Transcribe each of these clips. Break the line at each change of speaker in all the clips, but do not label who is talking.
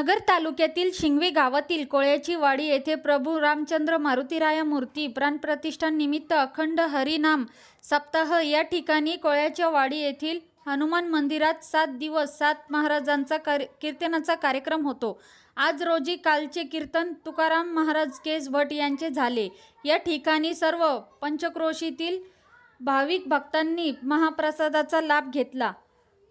नगर तालुक्यातील शिंगवी गावातील कोळ्याची वाडी येथे प्रभू रामचंद्र मारुतीराया मूर्ती प्राणप्रतिष्ठान निमित्त अखंड हरिनाम सप्ताह या ठिकाणी कोळ्याच्या वाडी येथील हनुमान मंदिरात सात दिवस सात महाराजांचा कार्य कीर्तनाचा कार्यक्रम होतो. आज रोजी कालचे कीर्तन तुकाराम महाराज केस भट यांचे झाले. या ठिकाणी सर्व पंचक्रोशीतील भाविक भक्तांनी महाप्रसादाचा लाभ घेतला.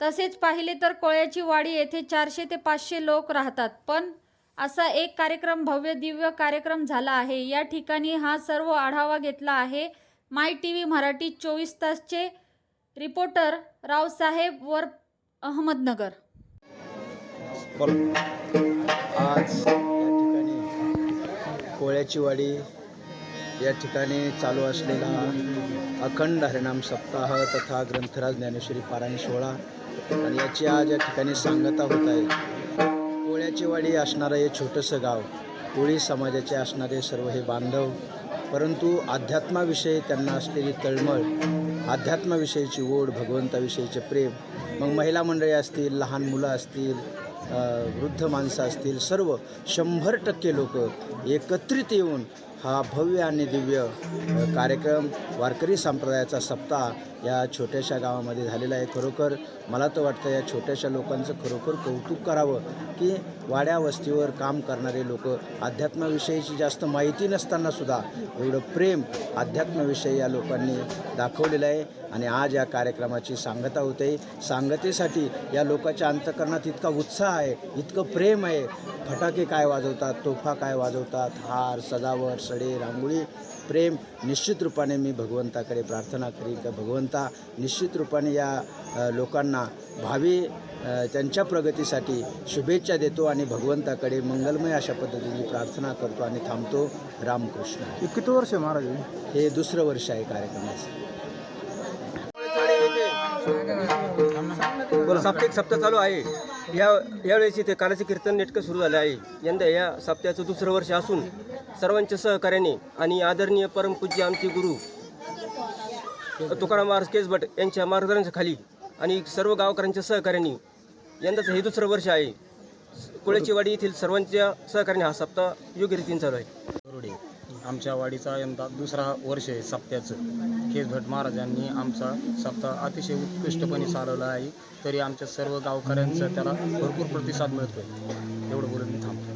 तसेच पाहिले तर कोळ्याची वाडी येथे चारशे ते पाचशे लोक राहतात. पण असा एक कार्यक्रम भव्य दिव्य कार्यक्रम झाला आहे. या ठिकाणी हा सर्व आढावा घेतला आहे. माय टी व्ही मराठी चोवीस तासचे रिपोर्टर रावसाहेब वर अहमदनगर.
आज या ठिकाणी कोळ्याची वाडी या ठिकाणी चालू असलेला अखंड हरिणाम सप्ताह तथा ग्रंथराज ज्ञानेश्वरी पारायण सोहळा. आणि याची आज या ठिकाणी सांगता होत आहे. पोळ्याची वाडी असणारं हे छोटंसं गाव कोळी समाजाचे असणारे सर्व हे बांधव परंतु अध्यात्माविषयी त्यांना असलेली तळमळ अध्यात्माविषयीची ओढ भगवंताविषयीचे प्रेम मग महिला मंडळी असतील लहान मुलं असतील वृद्ध माणसं असतील सर्व शंभर टक्के लोक एकत्रित येऊन हा भव्य आणि दिव्य कार्यक्रम वारकरी संप्रदायाचा सप्ताह या छोट्याशा गावामध्ये झालेला आहे. खरोखर मला तर वाटतं या छोट्याशा लोकांचं खरोखर कौतुक करावं की वाड्या वस्तीवर काम करणारे लोक अध्यात्माविषयीची जास्त माहिती नसतानासुद्धा एवढं प्रेम अध्यात्माविषयी या लोकांनी दाखवलेलं आहे. आणि आज या कार्यक्रमाची सांगता होते. सांगतेसाठी या लोकांच्या अंतकरणात इतका उत्साह आहे इतकं प्रेम आहे. फटाके काय वाजवतात तोफा काय वाजवतात हार सजावट सडे रांगोळी प्रेम निश्चित रूपाने मी भगवंताकडे प्रार्थना करीन. का भगवंता निश्चित रूपाने या लोकांना भावी त्यांच्या प्रगतीसाठी शुभेच्छा देतो आणि भगवंताकडे मंगलमय अशा पद्धतीने प्रार्थना करतो आणि थांबतो. रामकृष्ण.
किती वर्ष आहे महाराज हे?
दुसरं वर्ष आहे कार्यक्रमाचं.
साप्ताहिक सप्ताह चालू आहे. या यावेळेस इथे कालाचे कीर्तन नेटकं सुरू झालं आहे. यंदा या सप्त्याचं दुसरं वर्ष असून सर्वांच्या सहकार्याने आणि आदरणीय परमपूज्य आमचे गुरु तुकाराम महाराज केसभट यांच्या मार्गदर्शनाखाली आणि सर्व गावकऱ्यांच्या सहकार्याने यंदाचं हे दुसरं वर्ष आहे. कुळेची वाडी येथील सर्वांच्या सहकार्याने हा सप्ताह योग्य रीतीने चालू आहे.
आमच्या वाडीचा यंदा दुसरा वर्ष आहे सप्त्याचं. केस भट महाराजांनी आमचा सप्ताह अतिशय उत्कृष्टपणे चालवला आहे. तरी आमच्या सर्व गावकऱ्यांचा त्याला भरपूर प्रतिसाद मिळतो